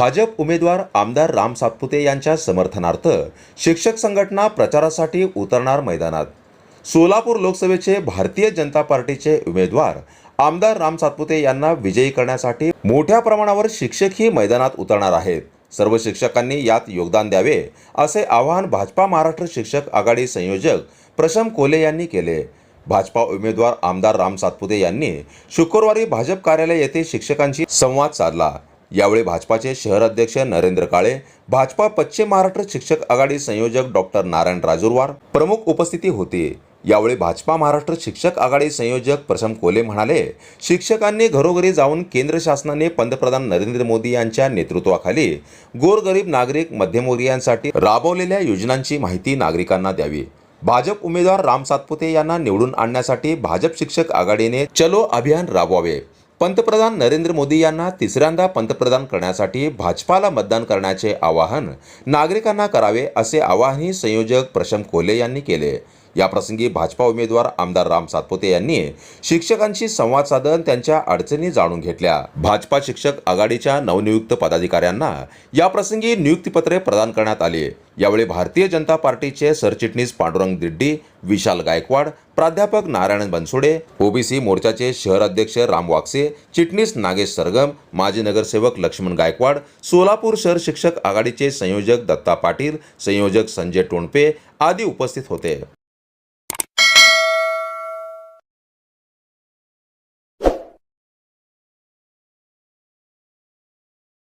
भाजप उमेदवार आमदार राम सातपुते यांच्या समर्थनार्थ शिक्षक संघटना प्रचारासाठी उतरणार मैदानात. सोलापूर लोकसभेचे भारतीय जनता पार्टीचे उमेदवार आमदार राम सातपुते यांना विजयी करण्यासाठी मोठ्या प्रमाणावर शिक्षकही मैदानात उतरणार आहेत. सर्व शिक्षकांनी यात योगदान द्यावे असे आवाहन भाजपा महाराष्ट्र शिक्षक आघाडी संयोजक प्रशम कोले यांनी केले. भाजपा उमेदवार आमदार राम सातपुते यांनी शुक्रवारी भाजप कार्यालय येथे शिक्षकांशी संवाद साधला. यावेळी भाजपाचे शहराध्यक्ष नरेंद्र काळे भाजपा पश्चिम महाराष्ट्र शिक्षक आघाडी संयोजक डॉक्टर नारायण राजूरवार प्रमुख उपस्थिती होती. यावेळी भाजपा महाराष्ट्र शिक्षक आघाडी संयोजक प्रशम कोले म्हणाले शिक्षकांनी घरोघरी जाऊन केंद्र शासनाने पंतप्रधान नरेंद्र मोदी यांच्या नेतृत्वाखाली गोरगरीब नागरिक मध्यमवर्गीयांसाठी राबवलेल्या योजनांची माहिती नागरिकांना द्यावी. भाजप उमेदवार राम सातपुते यांना निवडून आणण्यासाठी भाजप शिक्षक आघाडीने चलो अभियान राबवावे. पंतप्रधान नरेंद्र मोदी यांना तिसऱ्यांदा पंतप्रधान करण्यासाठी भाजपाला मतदान करण्याचे आवाहन नागरिकांना करावे असे आवाहनही संयोजक प्रशम कोले यांनी केले. याप्रसंगी भाजपा उमेदवार आमदार राम सातपुते यांनी शिक्षकांशी संवाद साधन त्यांच्या अडचणी जाणून घेतल्या. भाजपा शिक्षक आघाडीच्या नवनियुक्त पदाधिकाऱ्यांना याप्रसंगी नियुक्तीपत्रे प्रदान करण्यात आले. यावेळी भारतीय जनता पार्टीचे सरचिटणीस पांडुरंग दिड्डी विशाल गायकवाड प्राध्यापक नारायण बनसोडे ओबीसी मोर्चाचे शहर अध्यक्ष राम वाक्से चिटणीस नागेश सरगम माजी नगरसेवक लक्ष्मण गायकवाड सोलापूर शहर शिक्षक आघाडीचे संयोजक दत्ता पाटील संयोजक संजय टोणपे आदी उपस्थित होते.